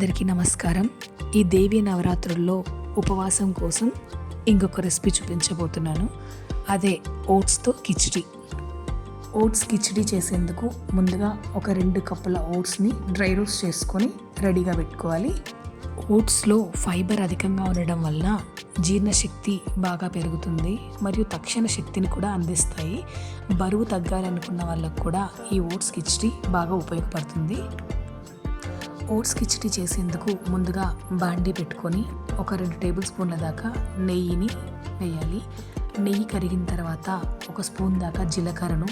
అందరికీ నమస్కారం. ఈ దేవి నవరాత్రుల్లో ఉపవాసం కోసం ఇంకొక రెసిపీ చూపించబోతున్నాను. అదే ఓట్స్తో కిచిడి. ఓట్స్ కిచిడి చేసేందుకు ముందుగా ఒక రెండు కప్పుల ఓట్స్ని డ్రై రోస్ట్ చేసుకొని రెడీగా పెట్టుకోవాలి. ఓట్స్లో ఫైబర్ అధికంగా ఉండడం వల్ల జీర్ణశక్తి బాగా పెరుగుతుంది మరియు తక్షణ శక్తిని కూడా అందిస్తాయి. బరువు తగ్గాలనుకున్న వాళ్ళకు కూడా ఈ ఓట్స్ కిచిడి బాగా ఉపయోగపడుతుంది. ఓట్స్ కిచిడి చేసేందుకు ముందుగా బాండీ పెట్టుకొని ఒక రెండు టేబుల్ స్పూన్ల దాకా నెయ్యిని వేయాలి. నెయ్యి కరిగిన తర్వాత ఒక స్పూన్ దాకా జీలకర్రను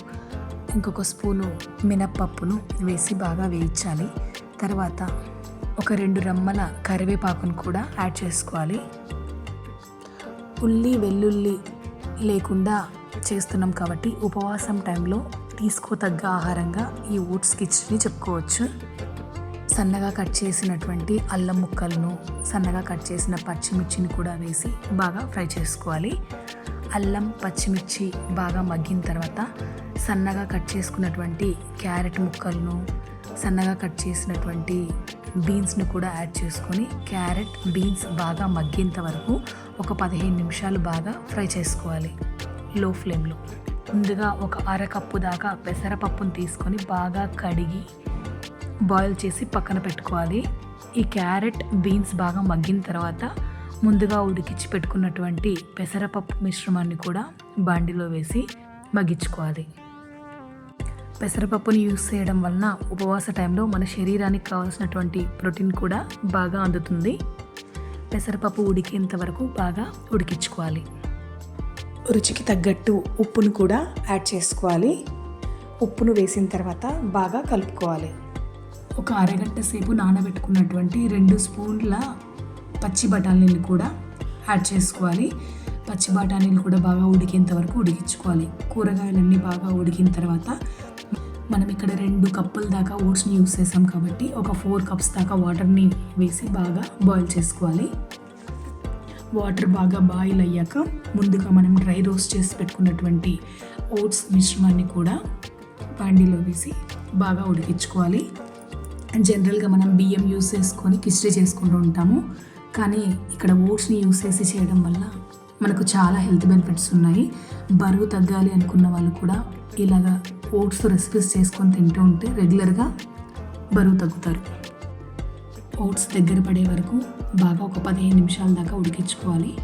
ఇంకొక స్పూను మినప్పప్పును వేసి బాగా వేయించాలి. తర్వాత ఒక రెండు రమ్మల కరివేపాకును కూడా యాడ్ చేసుకోవాలి. ఉల్లి వెల్లుల్లి లేకుండా చేస్తున్నాం కాబట్టి ఉపవాసం టైంలో తీసుకోతగ్గ ఆహారంగా ఈ ఓట్స్ కిచిడిని చెప్పుకోవచ్చు. సన్నగా కట్ చేసినటువంటి అల్లం ముక్కలను సన్నగా కట్ చేసిన పచ్చిమిర్చిని కూడా వేసి బాగా ఫ్రై చేసుకోవాలి. అల్లం పచ్చిమిర్చి బాగా మగ్గిన తర్వాత సన్నగా కట్ చేసుకున్నటువంటి క్యారెట్ ముక్కలను సన్నగా కట్ చేసినటువంటి బీన్స్ను కూడా యాడ్ చేసుకొని క్యారెట్ బీన్స్ బాగా మగ్గేంత వరకు ఒక పదిహేను నిమిషాలు బాగా ఫ్రై చేసుకోవాలి. లో ఫ్లేమ్లో. ముందుగా ఒక అరకప్పు దాకా పెసరపప్పును తీసుకొని బాగా కడిగి బాయిల్ చేసి పక్కన పెట్టుకోవాలి. ఈ క్యారెట్ బీన్స్ బాగా మగ్గిన తర్వాత ముందుగా ఉడికించి పెట్టుకున్నటువంటి పెసరపప్పు మిశ్రమాన్ని కూడా బాండిలో వేసి మగ్గించుకోవాలి. పెసరపప్పుని యూస్ చేయడం వలన ఉపవాస టైంలో మన శరీరానికి కావాల్సినటువంటి ప్రోటీన్ కూడా బాగా అందుతుంది. పెసరపప్పు ఉడికేంత వరకు బాగా ఉడికించుకోవాలి. రుచికి తగ్గట్టు ఉప్పును కూడా యాడ్ చేసుకోవాలి. ఉప్పును వేసిన తర్వాత బాగా కలుపుకోవాలి. ఒక అరగంట సేపు నానబెట్టుకున్నటువంటి రెండు స్పూన్ల పచ్చి బఠానీలు కూడా యాడ్ చేసుకోవాలి. పచ్చి బఠానీలు కూడా బాగా ఉడికేంత వరకు ఉడికించుకోవాలి. కూరగాయలన్నీ బాగా ఉడికిన తర్వాత మనం ఇక్కడ రెండు కప్పుల దాకా ఓట్స్ని యూస్ చేసాం కాబట్టి ఒక ఫోర్ కప్స్ దాకా వాటర్ని వేసి బాగా బాయిల్ చేసుకోవాలి. వాటర్ బాగా బాయిల్ అయ్యాక ముందుగా మనం డ్రై రోస్ట్ చేసి పెట్టుకున్నటువంటి ఓట్స్ మిశ్రమాన్ని కూడా పాండీలో వేసి బాగా ఉడికించుకోవాలి. జనరల్గా మనం బియ్యం యూస్ చేసుకొని కిచడీ చేసుకుంటూ ఉంటాము. కానీ ఇక్కడ ఓట్స్ని యూస్ చేసి చేయడం వల్ల మనకు చాలా హెల్త్ బెనిఫిట్స్ ఉన్నాయి. బరువు తగ్గాలి అనుకున్న వాళ్ళు కూడా ఇలాగా ఓట్స్ రెసిపీస్ చేసుకొని తింటూ ఉంటే రెగ్యులర్గా బరువు తగ్గుతారు. ఓట్స్ దగ్గర పడే వరకు బాగా ఒక పదిహేను నిమిషాల దాకా ఉడికించుకోవాలి.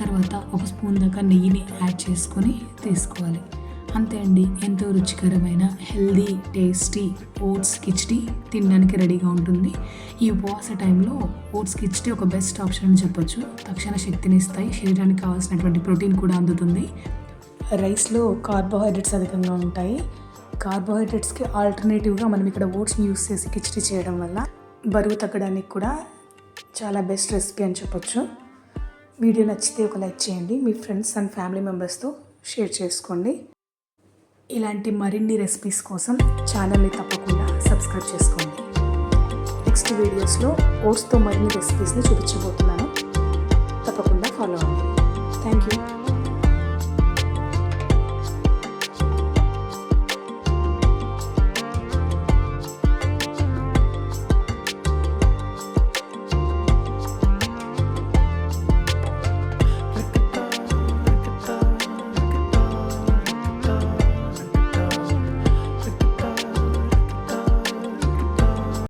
తర్వాత ఒక స్పూన్ దాకా నెయ్యిని యాడ్ చేసుకొని తీసుకోవాలి. అంతే అండి. ఎంతో రుచికరమైన హెల్దీ టేస్టీ ఓట్స్ కిచడీ తినడానికి రెడీగా ఉంటుంది. ఈ ఉపవాస టైంలో ఓట్స్ కిచ్డీ ఒక బెస్ట్ ఆప్షన్ అని చెప్పొచ్చు. తక్షణ శక్తిని ఇస్తాయి. శరీరానికి కావాల్సినటువంటి ప్రోటీన్ కూడా అందుతుంది. రైస్లో కార్బోహైడ్రేట్స్ అధికంగా ఉంటాయి. కార్బోహైడ్రేట్స్కి ఆల్టర్నేటివ్గా మనం ఇక్కడ ఓట్స్ని యూస్ చేసి కిచ్డీ చేయడం వల్ల బరువు తగ్గడానికి కూడా చాలా బెస్ట్ రెసిపీ అని చెప్పొచ్చు. వీడియో నచ్చితే ఒక లైక్ చేయండి. మీ ఫ్రెండ్స్ అండ్ ఫ్యామిలీ మెంబర్స్తో షేర్ చేసుకోండి. ఇలాంటి మరిన్ని రెసిపీస్ కోసం ఛానల్ని తప్పకుండా సబ్స్క్రైబ్ చేసుకోండి. నెక్స్ట్ వీడియోస్లో ఓట్స్తో మరిన్ని రెసిపీస్ని చూపించబోతున్నాను. తప్పకుండా ఫాలో అవ్వండి. Thank you.